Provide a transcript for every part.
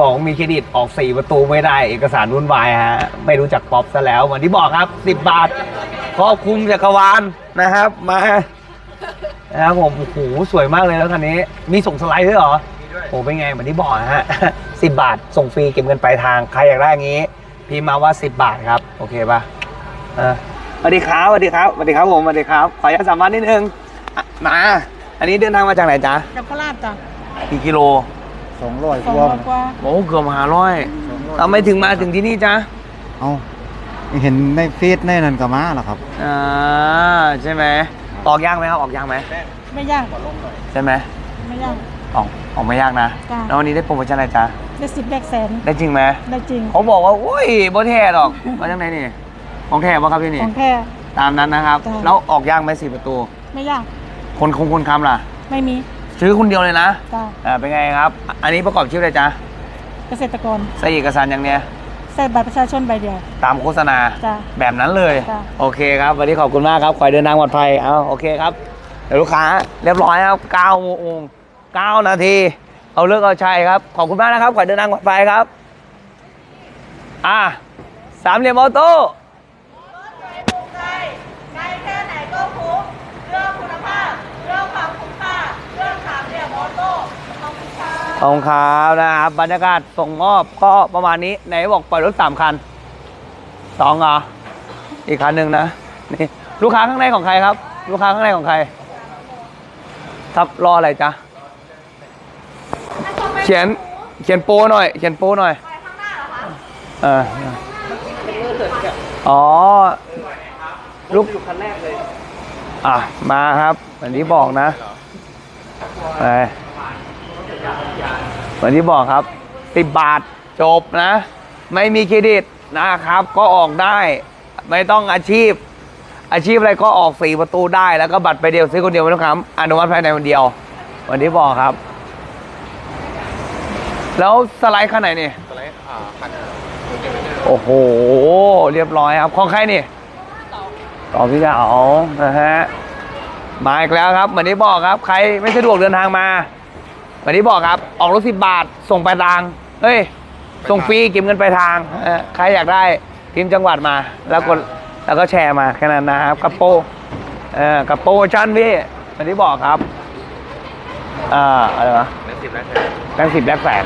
บอกว่ามีเครดิตออกสี่ประตูไม่ได้เอกสารวุ่นวายฮะ ไม่รู้จักป๊อปซะแล้วเหมือนที่บอกครับสิบบาทครอบคลุมจักรวาลนะครับ มานะครับผมโอ้โหสวยมากเลยแล้วคันนี้ มีส่งสไลด์ด้วยเหรอโอ้เป็นไงเหมือนที่บอกฮะสิบบาทส่งฟรีเก็บเงินปลายทางใครอยากได้อย่างนี้พิมพ์มาว่าสิบบาทครับ โอเคป่ะเออสวัสดีครับสวัสดีครับสวัสดีครับผมสวัสดีครับ ขออนุญาตสัมภาษณ์นิดนึงอะมาอันนี้เดินทางมาจากไหนจ๊ะกับโคราชจ้ะกี่กิโล สองร้อยสองกว่าร้อยกว่าโอ้เกือบห้าร้อยทำไมถึงมาถึงที่นี่จ๊ะเอาเห็นในเฟซในนั้นก็มาแล้วครับ อ่าใช่ไหมออกยากไหมครับออกยากไหมไม่ยากใช่ไหมไม่ยากออกออกไม่ยากนะจ้ะ แล้ววันนี้ได้โปรโมชั่นอะไรจ๊ะได้สิบแบกแสนได้จริงไหมได้จริงเขาบอกว่าอุ้ยบ่แท้หรอกมาจากไหนนี่ของแท้ป่ะครับพี่นี่ ของแท้ ตามนั้นนะครับ จ้ะ แล้วออกยากไหมสี่ประตู ไม่ยากคนคงคนคำล่ะ ไม่มี ซื้อคนเดียวเลยนะจ้ะอ่าเป็นไงครับ อันนี้ประกอบชื่ออะไรจ๊ะเกษตรกรใส่เอกสารอย่างเนี้ยใส่บัตรประชาชนใบเดียว ตามโฆษณา จ้ะแบบนั้นเลย จ้ะ โอเคครับ วันนี้ขอบคุณมากครับ ขอให้เดินทางปลอดภัย เอาโอเคครับ เดี๋ยวลูกค้าเรียบร้อยครับ9โมง9นาที เอาเลิกเอาชัยครับ ขอบคุณมากนะครับ ขอให้เดินทางปลอดภัยครับ อ่าสามเหลี่ยมออโต้ ใกล้แค่ไหนก็คุ้มเรื่องคุณภาพ เรื่องความคุ้มค่า เรื่องสามเหลี่ยมออโต้ขอบคุณค่ะ ขอบคุณครับนะครับบรรยากาศส่งมอบก็ประมาณนี้ไหนบอกปล่อยรถสามคันสองเหรออีกคันหนึ่งนะนี่ลูกค้าข้างในของใครครับ ลูกค้าข้างในของใครครับรออะไรจ๊ะเขียนเขียนโป้หน่อย เขียนโป้หน่อยเอออ๋อลูกอยู่คันแรกเลยอะมาครับอันนี้บอกนะไป เหมือนที่บอกครับสิบบาทจบนะ ไม่มีเครดิตนะครับ ก็ออกได้ ไม่ต้องอาชีพ อาชีพอะไรก็ออกสี่ประตูได้แล้วก็บัตรไปเดียวซื้อคนเดียวไม่ต้องคำอนุมัติภายในวันเดียววันที่บอกครับ แล้วสไลด์คันไหนนี่สไลด์คันโอ้โห เรียบร้อยครับของใครนี่ต่อพี่เก๋านะฮะมาอีกแล้วครับเหมือนที่บอกครับ ใครไม่สะดวกเดินทางมา เหมือนที่บอกครับออกรถสิบาท ส่งไปลายทางเฮ้ย ส่งฟรีเก็บเงินไปลายทางเออใครอยากได้พิมพ์จังหวัดมา แล้วกดแล้วก็แชร์มาแค่นั้นนะครับกระโปรงเออกระโปรงชั่นพี่เหมือนที่บอกครับอ่าอะไรวะแบงค์สิบแบงค์แลกแสน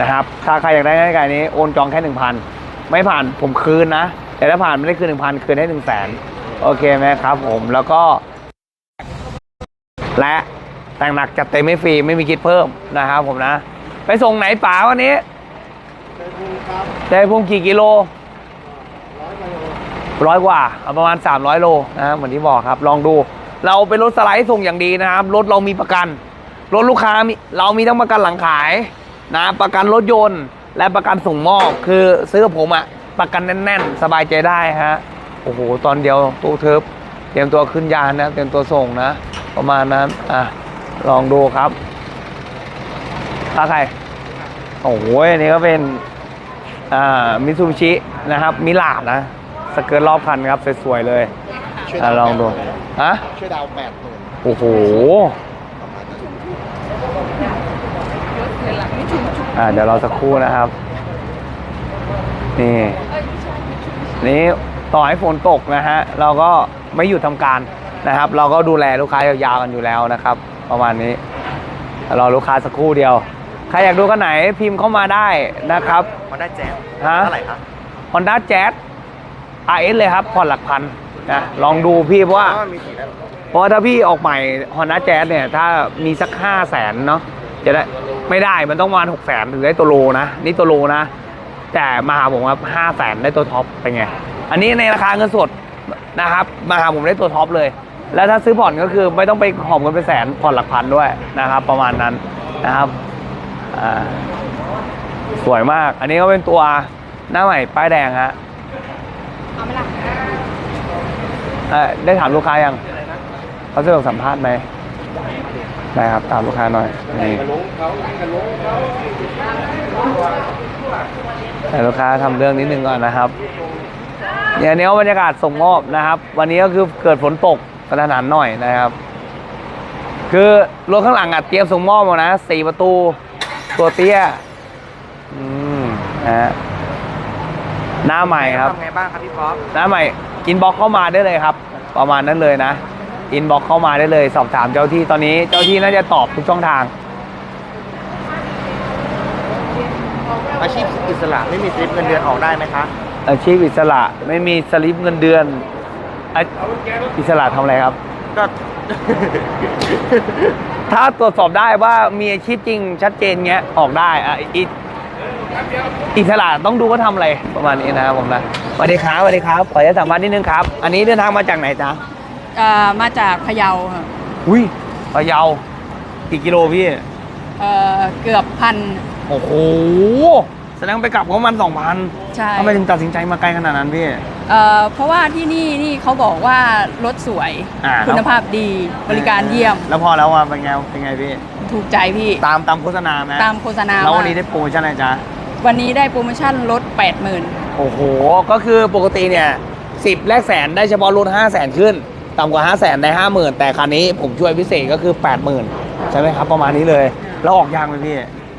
นะครับถ้าใครอยากได้ง่ายๆนี้โอนจองแค่หนึ่งพันไม่ผ่านผมคืนนะ แต่ถ้าผ่านไม่ได้คืนหนึ่งพันคืนให้หนึ่งแสนโอเคไหมครับผมแล้วก็ และ แต่งหนักจัดเต็มไม่ฟรีไม่มีคิดเพิ่มนะครับผมนะ ไปส่งไหนป๋าวันนี้ใจพุ่มกี่กิโลร้อยกว่าเอาประมาณ 300 โลนะครับเหมือนที่บอกครับ ลองดู เราเป็นรถสไลด์ส่งอย่างดีนะครับ รถเรามีประกัน รถลูกค้ามีเรามีทั้งประกันหลังขายนะประกันรถยนต์ และประกันส่งมอบคือซื้อกับผมอะประกันแน่น ๆ สบายใจได้ฮะโอ้โหตอนเดียวตู้เทิบเตรียมตัวขึ้นยานนะเตรียมตัวส่งนะ ประมาณนั้นอะ ลองดูครับถ้าใครโอ้โหอันนี้ก็เป็นอ่ามิซูบิชินะครับ มิลาดนะ สเกิร์ตรอบคันครับ สวยๆเลยอะลองดูฮะช่วยดาวแปดหมื่นโอ้โหอ่าเดี๋ยวเราสักครู่นะครับ นี่นี่ต่อให้ฝนตกนะฮะ เราก็ไม่หยุดทำการนะครับ เราก็ดูแลลูกค้ายาวๆกันอยู่แล้วนะครับ ประมาณนี้รอลูกค้าสักครู่เดียว ใครอยากดูกันไหนพิมพ์เข้ามาได้นะครับมันได้แจ๊บฮะเท่าไหร่ครับ Honda Jazz RS เลยครับผ่อนหลักพันนะลองดูพี่เพราะว่า มีสีได้หรอเพราะว่าถ้าพี่ออกใหม่ Honda Jazz เนี่ยถ้ามีสักห้าแสนเนาะจะได้ไม่ได้มันต้องประมาณหกแสนถึงได้ตัวโลนะ นี่ตัวโลนะ แต่มาหาผมครับห้าแสนได้ตัวท็อปเป็นไง อันนี้ในราคาเงินสดนะครับ มาหาผมได้ตัวท็อปเลย แล้วถ้าซื้อผ่อนก็คือไม่ต้องไปหอมเงินเป็นแสนผ่อนหลักพันด้วยนะครับ ประมาณนั้นนะครับสวยมาก อันนี้ก็เป็นตัวหน้าใหม่ป้ายแดงฮะได้ถามลูกค้ายังเขาสะดวกสัมภาษณ์ไหมได้ครับ ตามลูกค้าหน่อยนี่แต่ลูกค้าทำเรื่องนิดนึงก่อนนะครับเนี่ยอันนี้ก็บรรยากาศส่งมอบนะครับ วันนี้ก็คือเกิดฝนตก กระหนานหน่อยนะครับ คือรถข้างหลังอะเตรียมส่งมอบมานะสี่ประตูตัวเตี้ยอืมนะฮะหน้าใหม่ครับ ทำไงบ้างครับพี่ป๊อปหน้าใหม่อินบ็อกเข้ามาได้เลยครับ ประมาณนั้นเลยนะอินบ็อกเข้ามาได้เลย สอบถามเจ้าที่ตอนนี้เจ้าที่น่าจะตอบทุกช่องทาง อาชีพอิสระไม่มีสลิปเงินเดือนออกได้ไหมคะ อาชีพอิสระไม่มีสลิปเงินเดือน อะอิสระทำอะไรครับ ก็ ถ้าตรวจสอบได้ว่ามีอาชีพจริงชัดเจนเงี้ยออกได้อะอิอิสระต้องดูว่าทำอะไรประมาณนี้นะครับผมนะสวัสดีครับสวัสดีครับขออนุญาตสัมภาษณ์นิดนึงครับ อันนี้เดินทางมาจากไหนจ๊ะเอ่อมาจากพะเยาค่ะอุ้ยพะเยากี่กิโลพี่ เอ่อเกือบพันโอ้โห แสดงไปกลับประมาณสองพันใช่ ทำไมถึงตัดสินใจมาไกลขนาดนั้นพี่ เอ่อเพราะว่าที่นี่นี่เขาบอกว่ารถสวย อ่าคุณภาพดีบริการเยี่ยมแล้วพอแล้วว่าเป็นไงเป็นไงพี่ ถูกใจพี่ ตามตามโฆษณาไหมตามโฆษณาแล้ววันว่านี้ได้โปรโมชั่นอะไรจ๊ะ วันนี้ได้โปรโมชั่นลด 80,000 โอ้โห ก็คือปกติเนี่ยสิบแลกแสนได้เฉพาะรถห้าแสนขึ้น ต่ำกว่าห้าแสนได้ห้าหมื่นแต่คันนี้ผมช่วยพิเศษก็คือแปดหมื่นใช่ไหมครับ ประมาณนี้เลย แล้วออกยางไหมพี่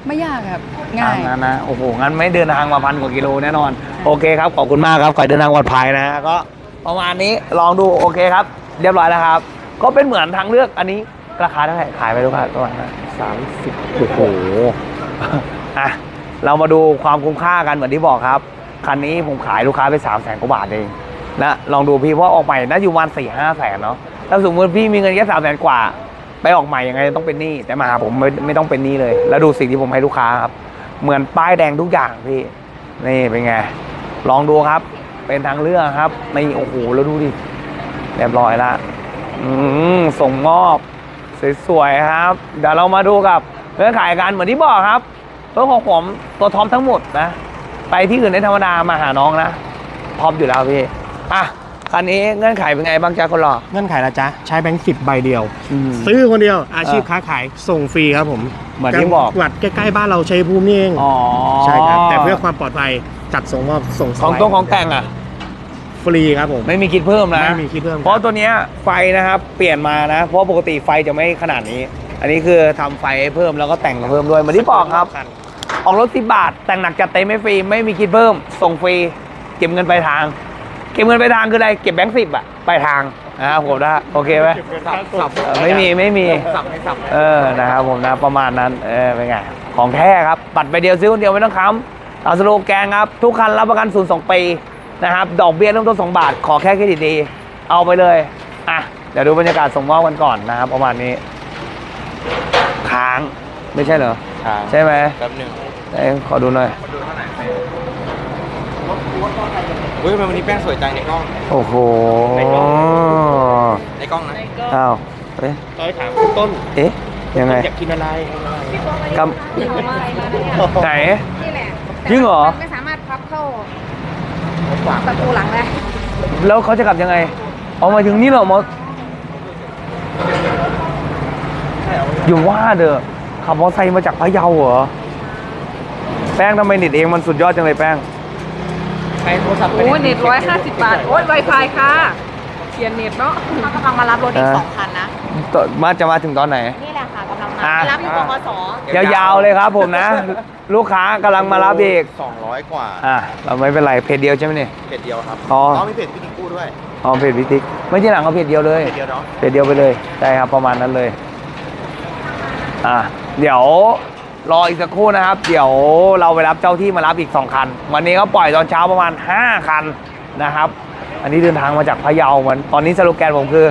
ไม่ยากครับ ง่ายตมนั้นนะ โอ้โห งั้นไม่เดินทางมาพันกว่ากิโลแน่นอน โอเคครับ ขอบคุณมากครับ ขอให้เดินทางปลอดภัยนะฮะ ก็ประมาณนี้ ลองดู โอเคครับ เรียบร้อยแล้วครับ ก็เป็นเหมือนทางเลือก อันนี้ราคาเท่าไหร่ ขายไปลูกค้าประมาณสามสิบโอ้โห อะ เรามาดูความคุ้มค่ากันเหมือนที่บอกครับ คันนี้ผมขายลูกค้าไปสามแสนกว่าบาทเอง นะ ลองดูพี่เพราะออกใหม่น่าอยู่ประมาณสี่ห้าแสนเนาะ ถ้าสมมติพี่มีเงินแค่สามแสนกว่า ไปออกใหม่ยังไงต้องเป็นหนี้แต่มาหาผมไม่ไม่ต้องเป็นหนี้เลย แล้วดูสิ่งที่ผมให้ลูกค้าครับ เหมือนป้ายแดงทุกอย่างพี่นี่เป็นไง ลองดูครับ เป็นทางเลือกครับในโอ้โหแล้วดูดิเรียบร้อยละส่งมอบสวยๆครับ เดี๋ยวเรามาดูกับเงื่อนไขกันเหมือนที่บอกครับรถของผมตัวท็อปทั้งหมดนะ ไปที่อื่นในธรรมดามาหาน้องนะท็อปอยู่แล้วพี่อะ คันนี้เงื่อนไขเป็นไงบ้างจ๊ะคนหล่อ เงื่อนไขละจ๊ะ ใช้แบงค์สิบใบเดียวอืมซื้อคนเดียวอาชีพเออค้าขายส่งฟรีครับผมเหมือนที่บอกจังหวัดใกล้ๆบ้านเราใช้ภูมินี่เองอ๋อ ใช่ครับแต่เพื่อความปลอดภัยจัดส่งมอบส่งของตรงของแต่งอะ ฟรีครับผม ไม่มีคิดเพิ่มนะ ไม่มีคิดเพิ่มเพราะตัวเนี้ยไฟนะครับเปลี่ยนมานะ เพราะปกติไฟจะไม่ขนาดนี้ อันนี้คือทำไฟให้เพิ่มแล้วก็แต่งเพิ่มด้วยเหมือนที่บอกครับ ออกรถสิบาทแต่งหนักจัดเต็มไม่ฟรีไม่มีคิดเพิ่มส่งฟรีเก็บเงินปลายทาง เก็บเงินปลายทางคืออะไร เก็บแบงค์สิบอะปลายทางนะครับผมนะโอเคไหมเออไม่มีไม่มีสับไม่สับเออนะครับผมนะประมาณนั้นเออเป็นไงของแท้ครับบัตรใบเดียวซื้อคนเดียวไม่ต้องค้ำเอาสโลแกนครับ ทุกคันรับประกันศูนย์สองปีนะครับดอกเบี้ยเริ่มต้นสองบาท ขอแค่เครดิตดี เอาไปเลยอะเดี๋ยวดูบรรยากาศส่งมอบกันก่อนนะครับ ประมาณนี้ค้างไม่ใช่เหรอใช่ไหมแป๊บหนึ่งเอ้ยขอดูหน่อย ดูเท่าไหร่เฮ้ยทำไมวันนี้แป้งสวยจังในกล้อง โอ้โหในกล้อง ในกล้องนะอ้าวเอ๊ะร้อยถามคุณต้นเอ๊ะยังไงอยากกินอะไรกำไหนนี่แหละจริงเหรอไม่สามารถพับเข้าประตูหลังได้แล้วเขาจะกลับยังไงเอามาถึงนี่เหรอมออยู่ว่าเด้อขับมอเตอร์ไซค์มาจากพะเยาเหรอ แป้งทำไมเน็ตเองมันสุดยอดจังเลยแป้งใช้โทรศัพท์ไปโอ้เน็ตร้อยห้าสิบบาท โอ้ยไวไฟค่ะเปลี่ยนเน็ตเนาะเขากำลังมารับรถอีกอ่าสองคันนะ ต่อมาจะมาถึงตอนไหน นี่แหละค่ะกำลังมาอ่าไปรับที่บกสยาวๆเลยครับผมนะ ลูกค้ากำลังมารับอีกสองร้อยกว่าอะเราไม่เป็นไรเพจเดียวใช่ไหมเนี่ย เพจเดียวครับอ๋อ มีเพจพี่ติ๊กกู้ด้วยอ๋อเพจพิติกไม่ใช่หลังเขาเพจเดียวเลย เพจเดียวเนาะ เพจเดียวไปเลยใช่ครับประมาณนั้นเลย อะ เดี๋ยว รออีกสักครู่นะครับ เดี๋ยวเราไปรับเจ้าที่มารับอีก 2 คัน วันนี้ก็ปล่อยตอนเช้าประมาณ 5 คันนะครับ อันนี้เดินทางมาจากพะเยาเหมือนตอนนี้สโลแกนผมคือ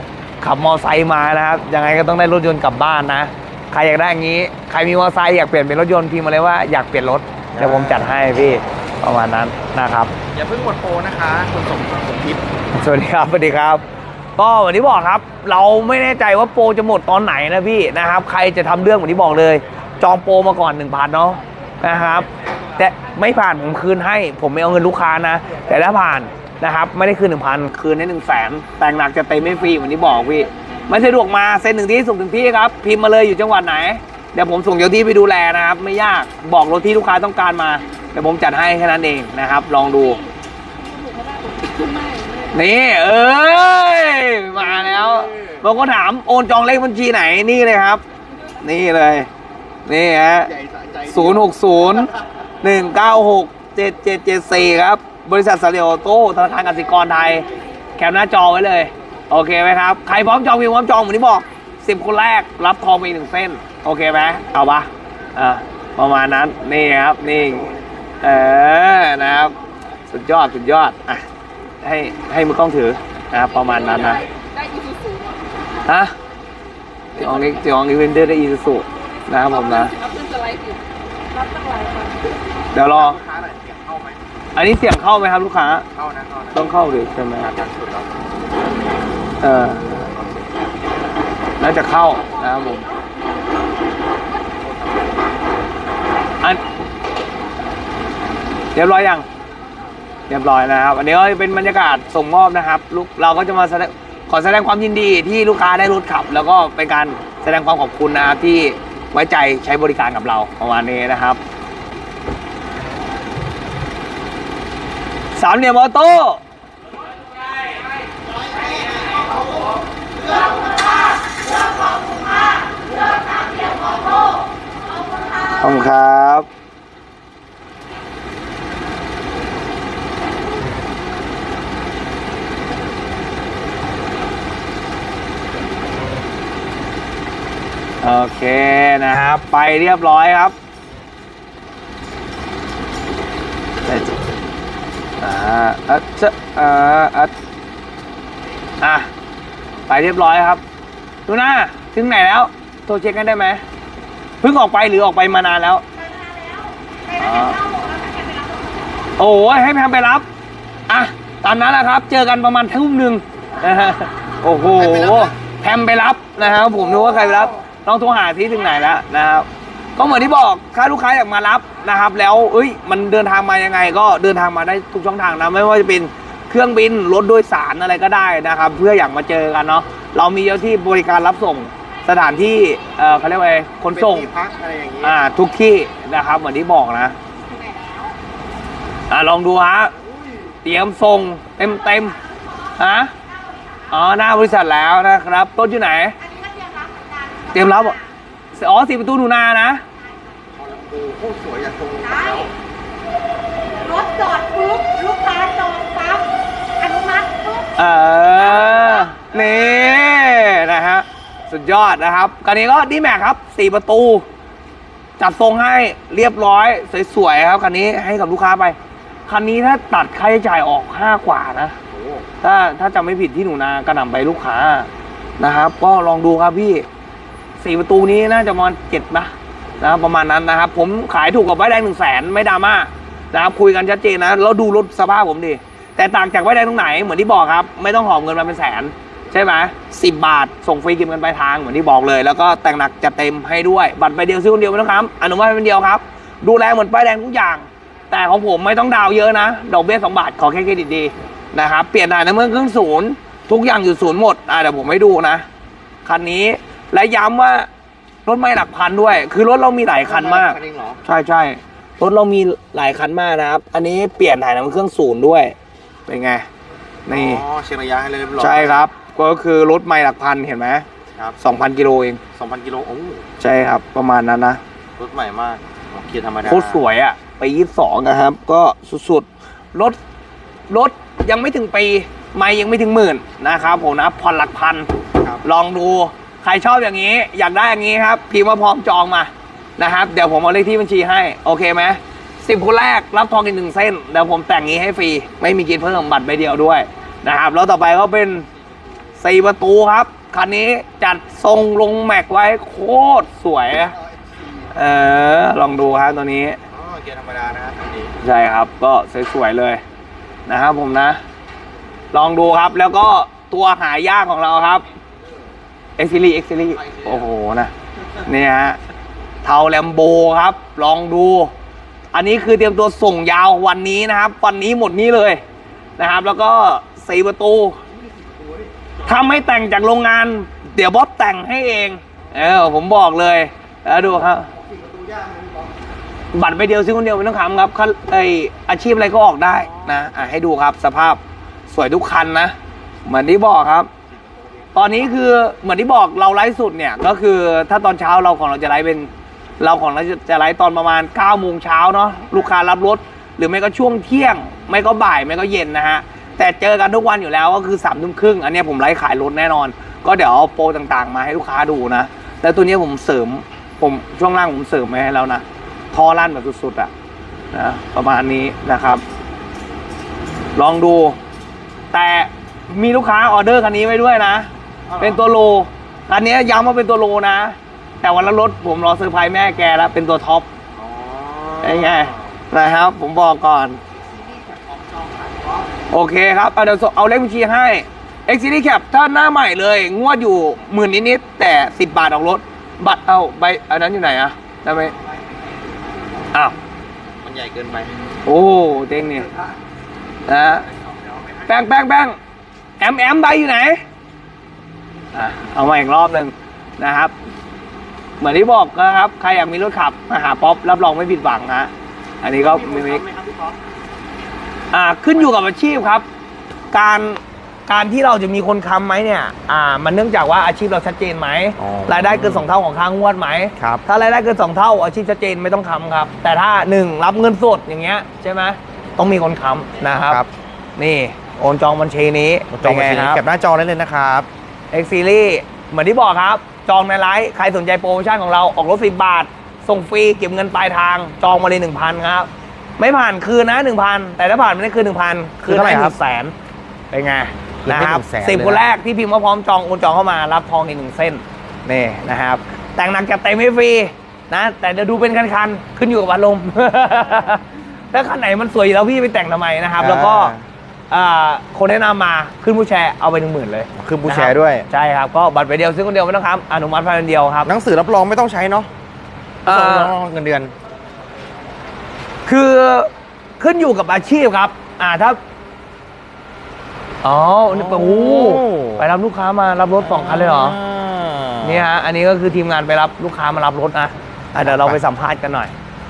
ขับมอไซค์มานะครับ ยังไงก็ต้องได้รถยนต์กลับบ้านนะ ใครอยากได้อย่างนี้ ใครมีมอไซค์อยากเปลี่ยนเป็นรถยนต์พิมพ์มาเลยว่าอยากเปลี่ยนรถเดี๋ยวผมจัดให้พี่ประมาณนั้นนะครับอย่าเพิ่งหมดโปรนะคะคุณสมสมทิพย์สวัสดีครับสวัสดีครับก็เหมือนที่บอกครับ เราไม่แน่ใจว่าโปรจะหมดตอนไหนนะพี่นะครับ ใครจะทำเรื่องเหมือนที่บอกเลย จองโปรมาก่อน1นึ่งพันเนาะนะครับ แต่ไม่ผ่านผมคืนให้ ผมไม่เอาเงินลูกค้านะ แต่ถ้าผ่านนะครับ ไม่ได้คืนหนึ่งพันคืนให้หนึ่งแสนแต่งหนักจะเต็มไม่ฟรีเหมือนที่บอกพี่ไม่สะดวกมาเซ็นหนึ่งที่ส่งถึงที่ครับ พิมพ์มาเลยอยู่จังหวัดไหน เดี๋ยวผมส่งเจ้าที่ไปดูแลนะครับ ไม่ยากบอกรถที่ลูกค้าต้องการมาเดี๋ยวผมจัดให้แค่นั้นเองนะครับ ลองดูนี่เอ้ยมาแล้วบางคนถามโอนจองเลขบัญชีไหนนี่เลยครับ นี่เลย นี่ฮะศูนย์หกศูนย์หนึ่งเก้าหกเจ็ดเจ็ดเจ็ดสี่ครับ บริษัทสาเรียออโต้ธนาคารกสิกรไทย แคปหน้าจอไว้เลย โอเคไหมครับ ใครพร้อมจองวิวพร้อมจองเหมือนที่บอกสิบคนแรกรับทองไปอีกหนึ่งเส้น โอเคไหมเอาปะอ่าประมาณนั้น นี่ครับนี่เออนะครับ สุดยอดสุดยอดอะให้ให้มือกล้องถือนะครับประมาณนั้นนะได้อีซูซูฮะจองนี้จองนี้เว นเดอร์ได้อีซูซูนะครับผมนะเอาขึ้นสไลด์ผิดรับตั้งหลายพันเดี๋ยวรอ ลูกค้าหน่อยเสียงเข้าไหมอันนี้เสียงเข้าไหมครับลูกค้า เข้านะเข้านะต้องเข้าหรือใช่ไหมจากสุดแล้วเออน่าจะเข้านะครับผม อันเรียบร้อยยัง เรียบร้อยนะครับ อันนี้ก็เป็นบรรยากาศส่งมอบนะครับลูกเราก็จะมาแสดงขอแสดงความยินดีที่ลูกค้าได้รถขับ แล้วก็เป็นการแสดงความขอบคุณนะครับที่ ไว้ใจใช้บริการกับเราประมาณนี้นะครับสามเหลี่ยมออโต้ขอบคุณครับ โอเคนะครับไปเรียบร้อยครับได้จ้ะอ่าอัดจะอ่าอัดอะไปเรียบร้อยครับดูหน้าถึงไหนแล้วโทรเช็คกันได้ไหมเพิ่งออกไปหรือออกไปมานานแล้วอ๋อโอ้ยให้แพมไปรับอะตามนั้นแหละครับ เจอกันประมาณทุ่มหนึ่งนะฮะโอ้โหแพมไปรับนะครับผมนึกว่าใครไปรับ ต้องโทรหาที่ถึงไหนแล้วนะครับ ก็เหมือนที่บอกถ้าลูกค้าอยากมารับนะครับ แล้วเอ้ยมันเดินทางมายังไง ก็เดินทางมาได้ทุกช่องทางนะไม่ว่าจะเป็นเครื่องบินรถโดยสารอะไรก็ได้นะครับ เพื่ออยากมาเจอกันเนาะเรามีเจ้าที่บริการรับส่งสถานที่เอ่อเขาเรียกว่าไงขนส่งเป็นที่พักอะไรอย่างงี้ อ่าทุกที่นะครับ เหมือนที่บอกนะอ่าลองดูฮะเตรียมส่งเต็มเต็มๆฮะอ๋อหน้าบริษัทแล้วนะครับต้นอยู่ไหน เตรียมรับเหรออ๋อสี่ประตูหนูนานะโอ้โหโคตรสวยอยากตรงใช่ รถจอดปุ๊บลูกค้าจองปั๊บอนุมัติปุ๊บเออนี่นะฮะสุดยอดนะครับคันนี้ก็ดีแม็กครับสี่ประตู จัดทรงให้เรียบร้อยสวยๆครับคันนี้ให้กับลูกค้าไปคันนี้ถ้าตัดค่าใช้จ่ายออกห้ากว่านะโอ้โหถ้าถ้าจำไม่ผิดที่หนูนากระหน่ำไปลูกค้านะครับ ก็ลองดูครับพี่ สี่ประตูนี้น่าจะประมาณเจ็ดนะนะครับประมาณนั้นนะครับ ผมขายถูกกับไว้แดงหนึ่งแสนไม่ดราม่านะครับคุยกันชัดเจนนะแล้วดูรถสภาพผมดิแต่ต่างจากไว้แดงตรงไหนเหมือนที่บอกครับ ไม่ต้องหอมเงินมาเป็นแสน ใช่ไหมสิบบาท ส่งฟรีกินกันไปลายทางเหมือนที่บอกเลย แล้วก็แต่งหนักจัดเต็มให้ด้วยบัตรใบเดียวซื้อคนเดียวไม่ต้องครับอนุมัติเป็นเดียวครับ ดูแลเหมือนป้ายแดงทุกอย่าง แต่ของผมไม่ต้องดาวเยอะนะดอกเบี้ยสองบาทขอแค่เครดิตดีนะครับเปลี่ยนถ่ายน้ำมันเครื่องศูนย์ทุกอย่างอยู่ศูนย์หมดอ่าเดี๋ยวผมให้ดูนะคันนี้ และย้ำว่ารถไม่หลักพันด้วย คือรถเรามีหลายคันมาก คันเองเหรอใช่ใช่รถเรามีหลายคันมากนะครับ อันนี้เปลี่ยนถ่ายน้ำมันเครื่องศูนย์ด้วย เป็นไง นี่ อ๋อเช็คระยะให้เลยเรียบร้อยใช่ครับ ก็คือรถไม่หลักพันเห็นไหมครับสองพันกิโลเอง2,000กิโลโอ้โหใช่ครับ ประมาณนั้นนะ รถใหม่มากเกียร์ธรรมดาโคตรสวยอะ่ะ ไปยี่สองนะครับ ก็สุดๆ รถ รถยังไม่ถึงปี ไม่ยังไม่ถึงหมื่นนะครับผมนะผ่อนหลักพัน ครับ ลองดู ใครชอบอย่างนี้ อยากได้อย่างนี้ครับพิมพ์มาพร้อมจองมานะครับเดี๋ยวผมเอาเลขที่บัญชีให้โอเคไหมสิบคนแรกรับทองอีกหนึ่งเส้นเดี๋ยวผมแต่งนี้ให้ฟรีไม่มีกินเพิ่มบัตรใบเดียวด้วยนะครับแล้วต่อไปก็เป็นสี่ประตูครับคันนี้จัดทรงลงแม็กไว้โคตรสวยเออลองดูครับตัวนี้อ๋อเกียร์ธรรมดานะอันนี้ใช่ครับก็สวยๆเลยนะครับผมนะ ลองดูครับแล้วก็ตัวหายากของเราครับ เอ็กซิลี่เอ็กซิลี่โอ้โหนะเนี่ยฮะเทาแลมโบครับ ลองดู อันนี้คือเตรียมตัวส่งยาววันนี้นะครับ วันนี้หมดนี้เลยนะครับ แล้วก็สีประตูถ้าไม่แต่งจากโรงงาน เดี๋ยวบ๊อบแต่งให้เอง เออผมบอกเลยแล้วดูครับบัตรใบเดียวซื้อคนเดียวไม่ต้องขำครับคันไออาชีพอะไรก็ออกได้นะอะให้ดูครับสภาพสวยทุกคันนะ เหมือนที่บอกครับ ตอนนี้คือเหมือนที่บอกเราไลฟ์สุดเนี่ย ก็คือถ้าตอนเช้าเราของเราจะไลฟ์เป็น เราของเราจะจะไลฟ์ตอนประมาณ9ก้าโมงเช้าเนาะลูกค้ารับรถ หรือไม่ก็ช่วงเที่ยง ไม่ก็บ่ายไม่ก็เย็นนะฮะแต่เจอกันทุกวันอยู่แล้วก็คือสามทุ่มครึ่งอันนี้ผมไลฟ์ขายรถแน่นอน ก็เดี๋ยวเอาโปรต่างๆ มาให้ลูกค้าดูนะแต่ตัวนี้ผมเสริมผมช่วงล่างผมเสริมไว้ให้แล้วนะท่อลั่นแบบสุดๆอะนะประมาณนี้นะครับ ลองดู แต่มีลูกค้าออเดอร์คันนี้ไว้ด้วยนะ เป็นตัวโลคันนี้ย้ำว่าเป็นตัวโลนะ แต่วันละรถผมรอเซอร์ไพรส์แม่แกแล้วเป็นตัวท็อปไอ้ไงนะครับ ผมบอกก่อน โอเคครับ เอาเดี๋ยวเอาเลขบัญชีให้ X Series Cap ถ้าหน้าใหม่เลย งวดอยู่หมื่นนิดๆแต่10บาทออกรถ บัตรเอาใบอันนั้นอยู่ไหนอะได้ไหมอ้าวมันใหญ่เกินไป โอ้เด้งนี่นะฮะแป้งแป้งแป้งแอมแอมใบอยู่ไหน อะเอามาอีกรอบหนึ่งนะครับ เหมือนที่บอกนะครับ ใครอยากมีรถขับมาหาป๊อปรับรองไม่ผิดหวังนะอันนี้ก็มีมิกอ่าขึ้นอยู่กับอาชีพครับ การการที่เราจะมีคนค้ำไหมเนี่ย อ่า มันเนื่องจากว่าอาชีพเราชัดเจนไหม อ๋อรายได้เกินสองเท่าของค่างวดไหม ครับ ถ้ารายได้เกินสองเท่า อาชีพชัดเจนไม่ต้องค้ำครับ แต่ถ้าหนึ่งรับเงินสดอย่างเงี้ยใช่ไหมต้องมีคนค้ำนะครับครับนี่ โอนจองบัญชีนี้จองบัญชีเป็นไครับเก็บหน้าจอได้เลยนะครับ เอ็กซีรีเหมือนที่บอกครับ จองในไลฟ์ใครสนใจโปรโมชั่นของเราออกรถสิบาท ส่งฟรีเก็บเงินปลายทางจองมาเลยหนึ่งพันครับ ไม่ผ่านคืนนะหนึ่งพันแต่ถ้าผ่านไม่ได้คืนหนึ่งพันคืนเท่าไหร่ครับแสนเป็นไงคืนนะให้ครับ100,000สิบเลยนะคนแรกที่พิมพ์ว่าพร้อมจองโอนจองเข้ามารับทองอีกหนึ่งเส้นนี่นะครับแต่งหนักจัดเต็มให้ฟรีนะ แต่เดี๋ยวดูเป็นคันๆขึ้นอยู่กับอารมณ์ถ้าคันไหนมันสวยอยู่แล้วพี่ไปแต่งทำไมนะครับ แล้วก็ อ่าคนแนะนำมาขึ้นผู้แชร์เอาไปหนึ่งหมื่นเลยขึ้นผู้แชร์ด้วย ใช่ครับก็บัตรใบเดียวซื้อคนเดียวไม่ต้องครับอนุมัติภายในวันเดียวครับหนังสือรับรองไม่ต้องใช้เนาะเอ่อส่งเงินเดือน คือขึ้นอยู่กับอาชีพครับ อ่าถ้าอ๋อนี่ไปโอ้โหไปรับลูกค้ามารับรถสองคันเลยเหรอนี่ฮะ อันนี้ก็คือทีมงานไปรับลูกค้ามารับรถนะอะเดี๋ยวเราไปสัมภาษณ์กันหน่อย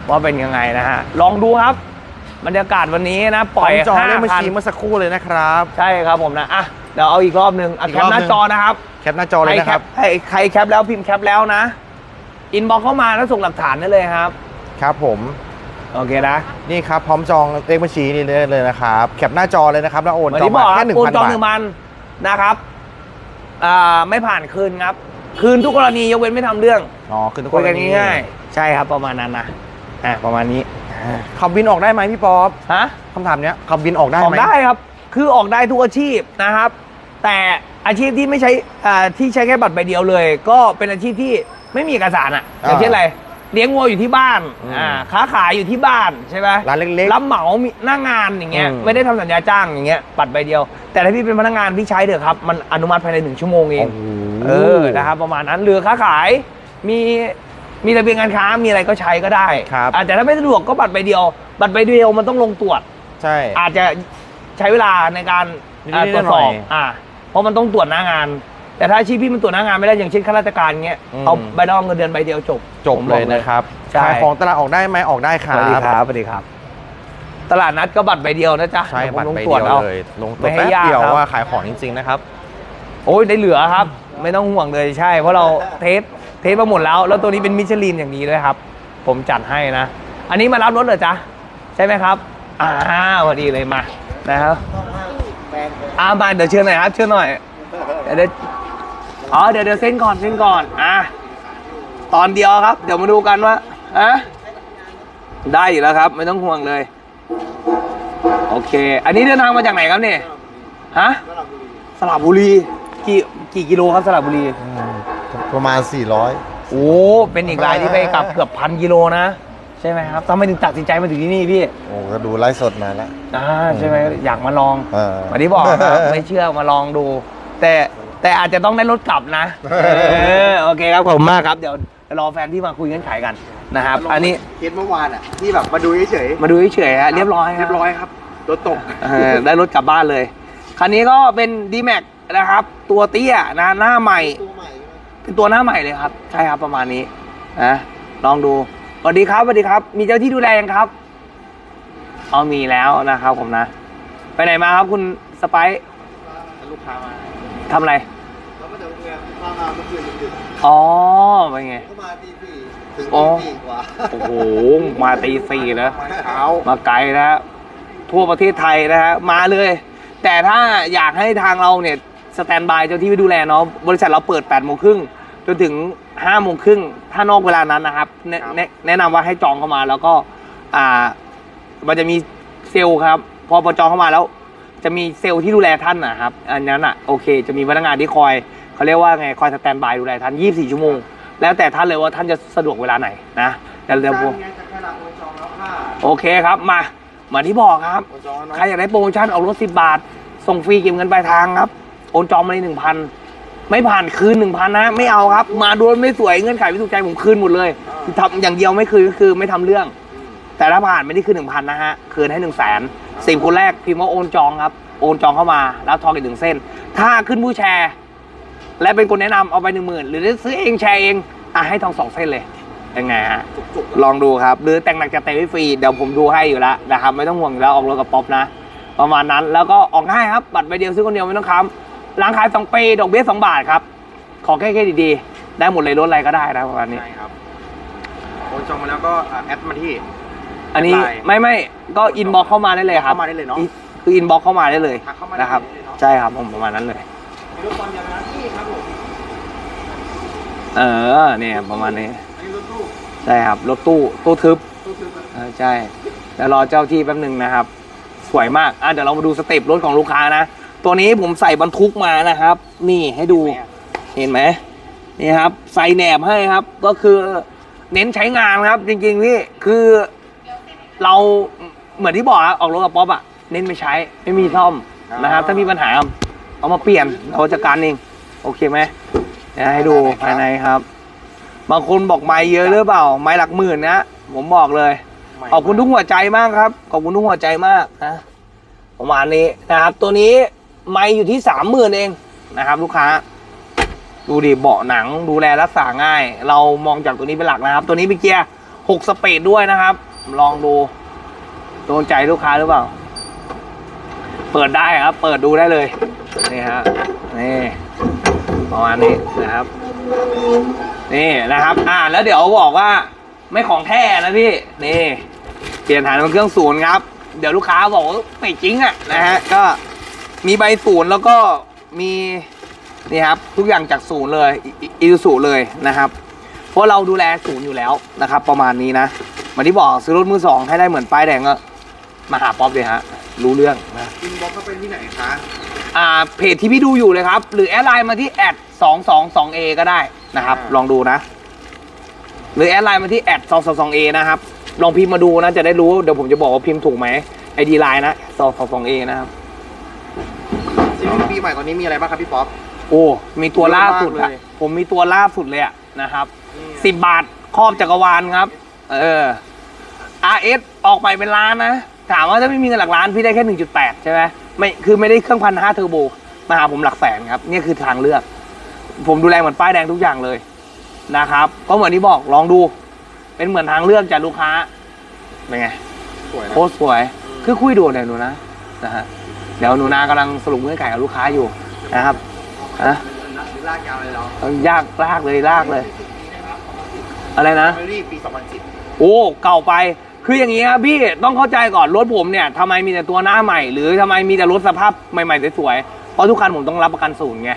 ว่าเป็นยังไงนะฮะ ลองดูครับ บรรยากาศวันนี้นะปปล่ล่ออยยจองเลขบัญ5,000ชีเมื่อสักครู่เลยนะครับ ใช่ครับผมนะอะเดี๋ยวเอาอีกรอบหนึ่งอะอีกแครปอบหน้าหนึ่งจอนะครับแคปหน้าจอเลยนะครับใครแคปใครแคปแล้วพิมพ์แคปแล้วนะ อินบ็อกเข้ามาแล้วส่งหลักฐานได้เลยครับ ครับผมโอเคนะนี่ครับพร้อมจองเลขบัญชีนี่เลยนะครับแคปหน้าจอเลยนะครับแล้วโอนเหมือนจองที่บมาอกคแค่รับหนึ่งโอนพันจองบาหทนึ่งพันนะครับอ่าไม่ผ่านคืนครับ คืนทุกกรณียกเว้นไม่ทำเรื่องอ๋อคือทุกคุยกันรณีง่ายๆใช่ครับประมาณนั้นนะ อะประมาณนี้ขับบินออกได้ไหมพี่ป๊อปฮะคำถามเนี้ยขับบินออกได้ออกไหมได้ครับ คือออกได้ทุกอาชีพนะครับ แต่อาชีพที่ไม่ใช้อ่าที่ใช้แค่บัตรใบเดียวเลย ก็เป็นอาชีพที่ไม่มีเอกสารอะอย่างเช่นอะไรเลี้ยงวัวอยู่ที่บ้านอ่าค้าขายอยู่ที่บ้านใช่ไหมร้านเล็ก รับเหมามีหน้างานอย่างเงี้ยอืม ไม่ได้ทำสัญญาจ้างอย่างเงี้ยบัตรใบเดียว แต่ถ้าพี่เป็นพนักงานพี่ใช้เถอะครับมันอนุมัติภายในหนึ่งชั่วโมงเองโอ้โห เออ นะครับ ประมาณนั้นเรือค้าขาย มี มีทะเบียนการค้ามีอะไรก็ใช้ก็ได้ครับอ่าแต่ถ้าไม่สะดวกก็บัตรใบเดียว บัตรใบเดียวมันต้องลงตรวจ ใช่ อาจจะใช้เวลาในการนิดๆอ่าตรวจสอบหน่อยอ่าเพราะมันต้องตรวจหน้างาน แต่ถ้าอาชีพพี่มันตรวจหน้างานไม่ได้อย่างเช่นข้าราชการเงี้ยอืม เอาใบดองเงินเดือนใบเดียวจบจบผมเลอก ยนะครับใช่ ขายของตลาดออกได้ไหมออกได้คสรับ วัสดีครับสวัสดีครับ ตลาดนัดก็บัตรใบเดียวนะจ๊ะใช่เดี๋ยวผมบัตรลงใบตรวเดีจยวเอา เลยลงตัวไม่ให้แป๊บยากเดียวครับ ว่าขายของจริงๆนะครับ โอ้ยได้เหลือครับ ไม่ต้องห่วงเลยใช่ เพราะเราเทส เทสมาหมดแล้ว แล้วตัวนี้เป็นมิชลินอย่างนี้ด้วยครับ ผมจัดให้นะ อันนี้มารับรถเหรอจ๊ะ ใช่ไหมครับ อ่าพอดีเลยมา นะครับอ่ามาเดี๋ยวเชิญหน่อยครับ เชิญหน่อยเดี๋ยวเดี๋ยวอ๋อ เดี๋ยวเดี๋ยวเส้นก่อน เส้นก่อน อะ ตอนเดียวครับ เดี๋ยวมาดูกันว่าอะได้อยู่แล้วครับ ไม่ต้องห่วงเลย โอเค อันนี้เดินทางมาจากไหนครับเนี่ย ฮะ สระบุรี กี่ กี่กิโลครับสระบุรี ประมาณ 400 โอ้ เป็นอีกรายที่ไปกลับเกือบพันกิโลนะ ใช่ไหมครับทำไมถึงตัดสินใจมาถึงที่นี่พี่โอ้ก็ดูไลฟ์สดมาแล้ว อ่าใช่ไหมอยากมาลองเออ วันนี้บอกครับไม่เชื่อมาลองดู แต่แต่อาจจะต้องได้รถกลับนะเออโอเคครับขอบคุณมากครับเดี๋ยวรอแฟนที่มาคุยเงื่อนไขกันนะครับ อันนี้เคสเมื่อวานอะที่แบบมาดูเฉยมาดูเฉยๆฮะเรียบร้อยๆเรียบร้อยครับรถตก เออได้รถกลับบ้านเลย คันนี้ก็เป็น d m a x นะครับ ตัวเตี้ยนะหน้าใหม่ เป็นตัวหน้าใหม่เลยครับ ใช่ครับประมาณนี้นะลองดูสวัสดีครับสวัสดีครับ มีเจ้าที่ดูแลยังครับอ๋อมีแล้วนะครับผมนะ ไปไหนมาครับคุณสไปซ์ลูกค้ามาทำอะไรเขาก็จะเงินพามาเมื่อคืนดึกอ๋อเป็นไง ๆเขามาตีสี่ถึงอ๋อตีสี่กว่าโอ้โห มาตีสี่แล้ว เช้ามาไกลนะฮะทั่วประเทศไทยนะฮะมาเลย แต่ถ้าอยากให้ทางเราเนี่ย สแตนบายเจ้าที่ไปดูแลเนาะบริษัทเราเปิด8ปดโมงครึ่งจนถึง5้าโมงครึ่งถ้านอกเวลานั้นนะครับแนะแนะแนะนำว่าให้จองเข้ามาแล้วก็อ่ามันจะมีเซลล์ครับ พอพอจองเข้ามาแล้ว จะมีเซลล์ที่ดูแลท่านนะครับ อันนั้นอะโอเค จะมีพนักงานที่คอยเขาเรียกว่าไงคอยสแตนบายดูแลท่าน 24 ชั่วโมง แล้วแต่ท่านเลยว่าท่านจะสะดวกเวลาไหนนะเดี๋ยวเดี๋ยวผมไงจะแค่ละโอนจองแล้วค่ะโอเคครับมาเหมือนที่บอกครับ โอนจองแล้วเนาะ ใครอยากได้โปรโมชั่นออกรถ 10 บาท ส่งฟรีเก็บเงินปลายทางครับ โอนจองมาเลยหนึ่งพันไม่ผ่านคืนหนึ่งพันนะไม่เอาครับ มาดูไม่สวยเงื่อนไขไม่ถูกใจผมคืนหมดเลยทำอย่างเดียวไม่คืนก็คือไม่ทำเรื่อง แต่ถ้าผ่านไม่ได้คืนหนึ่งพันนะฮะคืนให้หนึ่งแสนสิบคนแรกพิมพ์ว่าโอนจองครับโอนจองเข้ามาแล้วทองอีกหนึ่งเส้น ถ้าขึ้นผู้แชร์ และเป็นคนแนะนำเอาไปหนึ่งหมื่นหรือซื้อเองแชร์เองอะให้ทองสองเส้นเลยเป็นไงฮะลองดูครับ หรือแต่งหนักจะเตะให้ฟรีเดี๋ยวผมดูให้อยู่แล้วนะครับไม่ต้องห่วงแล้วออกรถกับป๊อปนะ ประมาณนั้นแล้วก็ออกง่ายครับ บัตรใบเดียวซื้อคนเดียวไม่ต้องค้ำ ร้านขายสองปีดอกเบี้ยสองบาทครับ ขอแค่แค่ดีๆ ได้หมดเลยรถอะไรก็ได้นะประมาณนี้ ใช่ครับโอนจองมาแล้วก็อ่าแอดมาที่ อันนี้แอดไลน์ไม่ไม่ก็อินบ็อกเข้ามาได้เลยครับเข้ามาได้เลยเนอะคืออินบ็อกเข้ามาได้เลยทักเข้ามาได้นะครับเลยเนอะ ใช่ครับผมประมาณนั้นเลย มีรถตอนเดียวนะนี่ครับผมเออเนี่ยประมาณนี้อันนี้รถตู้ใช่ครับรถตู้ตู้ทึบตู้ทึบอะเออใช่เดี๋ยวรอเจ้าที่แป๊บหนึ่งนะครับ สวยมากอะเดี๋ยวเรามาดูสเต็ปรถของลูกค้านะ ตัวนี้ผมใส่บรรทุกมานะครับ นี่ให้ดูเห็นไหมนี่ครับ ใส่แหนบให้ครับ ก็คือเน้นใช้งานครับ จริงๆพี่คือเราเหมือนที่บอกอะออกรถกับป๊อปอะเน้นไม่ใช้ไม่มีซ่อมนะครับ ถ้ามีปัญหาเอามาเปลี่ยนเราจัดการเองโอเคไหมเดี๋ยวให้ดูภายในครับ บางคนบอกไม่เยอะหรือเปล่า ไม่หลักหมื่นนะผมบอกเลยขอบคุณทุกหัวใจมากครับขอบคุณทุกหัวใจมากนะประมาณนี้นะครับ ตัวนี้ ไม่อยู่ที่สามหมื่นเองนะครับ ลูกค้า ดูดิเบาะหนังดูแลรักษาง่าย เรามองจากตัวนี้เป็นหลักนะครับ ตัวนี้เป็นเกียร์หกสเปดด้วยนะครับ ลองดูโดนใจลูกค้าหรือเปล่า เปิดได้ครับ เปิดดูได้เลยนี่ฮะนี่ประมาณนี้นะครับนี่นะครับ อ่าแล้วเดี๋ยวบอกว่าไม่ของแท้นะพี่นี่เปลี่ยนฐานเป็นเครื่องศูนย์ครับ เดี๋ยวลูกค้าบอกว่าไม่จริงอะนะฮะก็ มีใบศูนย์แล้วก็มีนี่ครับทุกอย่างจากศูนย์เลยอีซูซูเลยนะครับ เพราะเราดูแลศูนย์อยู่แล้วนะครับ ประมาณนี้นะเหมือนที่บอกซื้อรถมือสองให้ได้เหมือนป้ายแดงก็มาหาป๊อปเลยฮะรู้เรื่องนะอินบ็อกซ์ก็เป็นที่ไหนคะอ่าเพจที่พี่ดูอยู่เลยครับ หรือแอดไลน์มาที่แอดสองสองสองเอก็ได้นะครับ ลองดูนะ หรือแอดไลน์มาที่แอดสองสองสองเอนะครับ ลองพิมพ์มาดูนะจะได้รู้เดี๋ยวผมจะบอกว่าพิมพ์ถูกไหมไอดีไลน์นะสองสองสองเอนะครับซี รีส์ปีใหม่ตอนนี้มีอะไรบ้างครับพี่ป๊อป โอ้ มีตัวล่าสุดเยอะอะมากเลย ผมมีตัวล่าสุดเลยอะนะครับสิบบาทครอบจักรวาลครับ เออ RS ออกไปเป็นล้านนะ ถามว่าถ้าไม่มีเงินหลักล้านพี่ได้แค่หนึ่งจุดแปดใช่ไหมไม่คือไม่ได้เครื่องพันห้าเทอร์โบมาหาผมหลักแสนครับ เนี่ยคือทางเลือก ผมดูแลเหมือนป้ายแดงทุกอย่างเลยนะครับ ก็เหมือนที่บอกลองดู เป็นเหมือนทางเลือกจากลูกค้าเป็นไง สวยนะ โคตรสวย คือคุยดูหน่อยหนูนะนะฮะเดี๋ยวหนูนากำลังสรุปเงื่อนไขกับลูกค้าอยู่นะครับนะลากยาวเลยเหรอเอายากลากเลยลากเลย อะไรนะซีรีส์ปี 2010 โอ้เก่าไปคืออย่างนี้ครับพี่ต้องเข้าใจก่อนรถผมเนี่ยทำไมมีแต่ตัวหน้าใหม่ หรือทำไมมีแต่รถสภาพใหม่ๆสวยๆเพราะทุกคันผมต้องรับประกันศูนย์ไง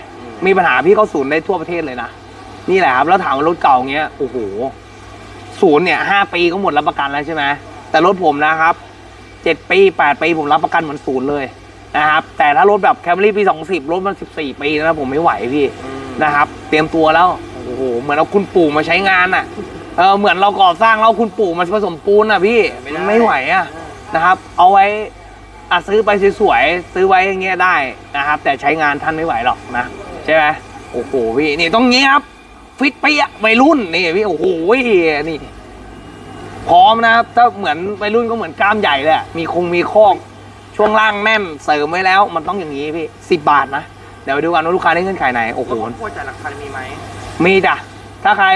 มีปัญหาพี่เข้าศูนย์ได้ทั่วประเทศเลยนะนี่แหละครับแล้วถามว่ารถเก่าเงี้ยโอ้โหศูนย์เนี่ยห้าปีก็หมดรับประกันแล้วใช่ไหมแต่รถผมนะครับเจ็ดปีแปดปีผมรับประกันเหมือนศูนย์เลย นะครับ แต่ถ้ารถแบบแคมรี่ปีสองสิบรถมันสิบสี่ปีนะผมไม่ไหวพี่นะครับ เตรียมตัวแล้ว โอ้โห เหมือนเอาคุณปู่มาใช้งานอะ เออ เหมือนเราก่อสร้างแล้วเอาคุณปู่มาผสมปูนอะพี่ไม่ได้มันไม่ไหวอะนะครับ เอาไว้อะซื้อไปสวยๆ ซื้อไว้อย่างเงี้ยได้นะครับ แต่ใช้งานท่านไม่ไหวหรอกนะ ใช่ไหมโอ้โหพี่นี่ต้องงี้ครับฟิตไปอะวัยรุ่นนี่พี่โอ้โหนี่ พร้อมนะครับถ้าเหมือนวัยรุ่นก็เหมือนกล้ามใหญ่เลยอะมีคงมีคอก ช่วงล่างแน่นเสริมไว้แล้ว มันต้องอย่างนี้พี่สิบบาทนะ เดี๋ยวไปดูกันว่าลูกค้าได้เงื่อนไขไหน โอ้โหรถครอบครัวจ่ายหลักพันมีไหมมีจ้ะถ้าใคร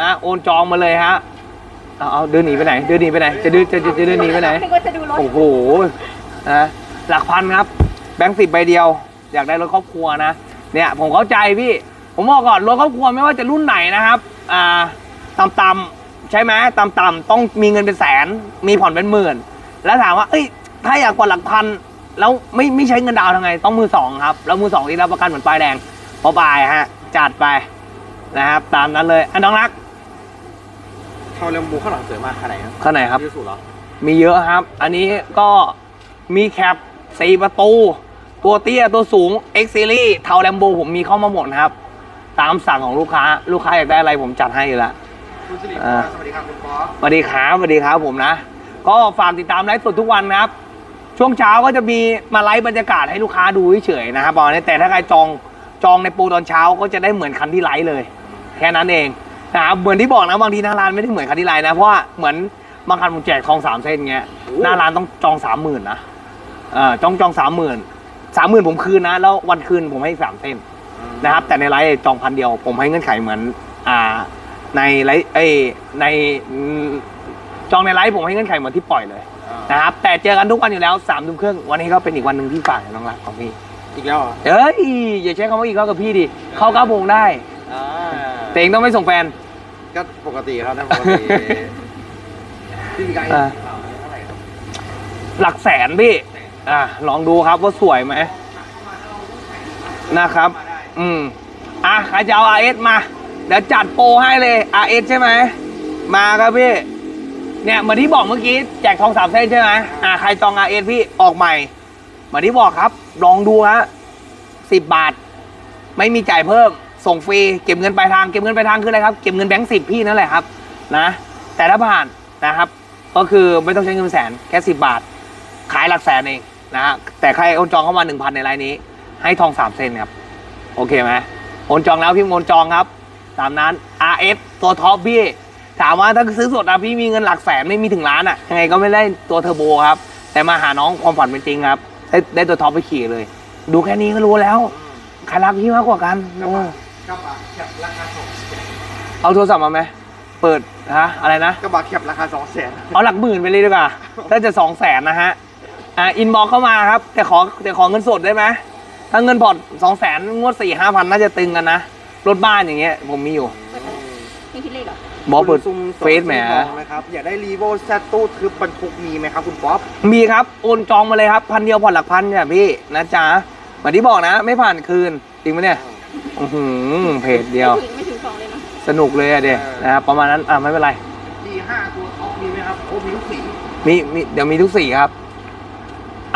นะโอนจองมาเลยฮะเอาเอาเดินหนีไปไหน เดินหนีไปไหน จะเดินจะจะจะเดินหนีไปไหน นึกว่าจะดูรถโอ้โหนะหลักพันครับ แบงค์สิบใบเดียว อยากได้รถครอบครัวนะ เนี่ยผมเข้าใจพี่ ผมบอกก่อนรถครอบครัวไม่ว่าจะรุ่นไหนนะครับอ่าต่ำๆใช่ไหมต่ำๆต้องมีเงินเป็นแสน มีผ่อนเป็นหมื่น แล้วถามว่า เอ้ย ถ้าอยากผ่อนหลักพันแล้วไม่ไม่ใช้เงินดาวน์ทำไง ต้องมือสองครับ แล้วมือสองที่รับประกันเหมือนป้ายแดงพอปลายฮะ จัดไปนะครับ ตามนั้นเลยอันน้องรักเท่าเรื่องบูข้างหลังสวยมากขนาดไหนครับข้างไหนครับที่สุดเหรอมีเยอะครับ อันนี้ก็มีแคปสี่ประตู ตัวเตี้ยตัวสูง X Series เทาแลมโบผมมีเข้ามาหมดครับ ตามสั่งของลูกค้า ลูกค้าอยากได้อะไรผมจัดให้อยู่แล้ว คุณสิริพอ่ารสวัสดีครับคุณป๊อป สวัสดีครับสวัสดีครับผมนะ ก็ฝากติดตามไลฟ์สดทุกวันนะครับ ช่วงเช้าก็จะมีมาไลฟ์บรรยากาศให้ลูกค้าดูเฉยๆนะครับประมาณนี้แต่ถ้าใครจองจองในโปรตอนเช้าก็จะได้เหมือนคันที่ไลฟ์เลย แค่นั้นเองนะครับเหมือนที่บอกนะบางทีหน้าร้านไม่ได้เหมือนคันที่ไลฟ์นะเพราะว่าเหมือนบางคันผมแจกทองสามเส้นเงี้ยหน้าร้านต้องจองสามหมื่นนะเออจองจองสามหมื่นสามหมื่นผมคืนนะ แล้ววันคืนผมให้สามเส้นนะครับ แต่ในไลฟ์จองพันเดียว ผมให้เงื่อนไขเหมือน อ่า ในไลฟ์เอ้ยในอืมจองในไลฟ์ผมให้เงื่อนไขเหมือนที่ปล่อยเลย นะครับแต่เจอกันทุกวันอยู่แล้วสามทุ่มครึ่งวันนี้ก็เป็นอีกวันหนึ่งที่ฝากน้องรักของพี่อีกแล้วเหรอเอ้ยอย่าใช้คำว่าอีกเข้ากับพี่ดิเข้าเก้าโมงได้อ่าแต่เองต้องไม่ส่งแฟน ก็ปกติครับนะปกติพี่มีการอ่าเท่าไหร่ครับหลักแสนพี่อ่าลองดูครับว่าสวยไหมนะครับ อืมอะใครจะเอา RS มา เดี๋ยวจัดโปรให้เลย RS ใช่ไหม มาครับพี่ เนี่ยเหมือนที่บอกเมื่อกี้แจกทองสามเส้นใช่ไหมอ่าใครจอง RS พี่ออกใหม่เหมือนที่บอกครับ ลองดูฮะสิบบาท ไม่มีจ่ายเพิ่ม ส่งฟรีเก็บเงินปลายทางเก็บเงินปลายทางคืออะไรครับเก็บเงินแบงค์สิบพี่นั่นแหละครับนะ แต่ถ้าผ่านนะครับ ก็คือไม่ต้องใช้เงินแสนแค่สิบบาท ขายหลักแสนเองนะฮะแต่ใครโอนจองเข้ามาหนึ่งพันในรายนี้ ให้ทองสามเซนครับ โอเคไหมโอนจองแล้วพิมพ์โอนจองครับ ตามนั้น RS ตัวท็อปพี่ ถามว่าถ้าซื้อสดอะพี่มีเงินหลักแสนไม่มีถึงล้านอะยังไงก็ไม่ได้ตัวเทอร์โบครับ แต่มาหาน้องความฝันเป็นจริงครับ ได้ได้ตัวท็อปไปขี่เลย ดูแค่นี้ก็รู้แล้วใครรักพี่มากกว่ากันโอ้กระบะแคปราคาสองเอาโทรศัพท์มาไหมเปิดฮะอะไรนะกระบะแคปราคาสองแสนเอาหลักหมื่นไปเลยดีกว่าถ้าจะสองแสนนะฮะอ่าอินบอกเข้ามาครับ แต่ขอแต่ขอเงินสดได้ไหมถ้าเงินผ่อนสองแสนงวดสี่ห้าพันน่าจะตึงกันนะรถบ้านอย่างเงี้ยผมมีอยู่ไม่คิดเลขเหรอ บอกเปิดซุ่มเฟซแหมนะครับอยากได้รีโวแซตตู้ทึบบรรทุกมีไหมครับคุณป๊อปมีครับ โอนจองมาเลยครับ พันเดียวผ่อนหลักพันเนี่ยพี่นะจ๊ะเหมือนที่บอกนะ ไม่ผ่านคืน จริงไหมเนี่ยอือหือเพจเดียว ไม่ถึงไม่ถึงสองเลยนะสนุกเลยอะเดยนะครับประมาณนั้นอ่าไม่เป็นไร ดีห้าตัวท็อปมีไหมครับโอ้มีทุกสีมีมีเดี๋ยวมีทุกสีครับ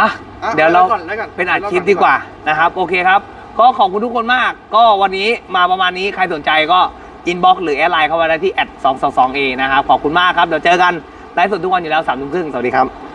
อะอะเดี๋ยวเรา ก่อนแล้วก่อนเป็นอัดคลิปดีกว่านะครับ โอเคครับ ก็ขอบคุณทุกคนมาก ก็วันนี้มาประมาณนี้ใครสนใจก็ อินบ็อกหรือแอดไลน์เข้ามาได้ที่แอด222 a นะครับขอบคุณมากครับเดี๋ยวเจอกันไลฟ์สดทุกวันอยู่แล้วสามทุ่มครึ่งสวัสดีครับ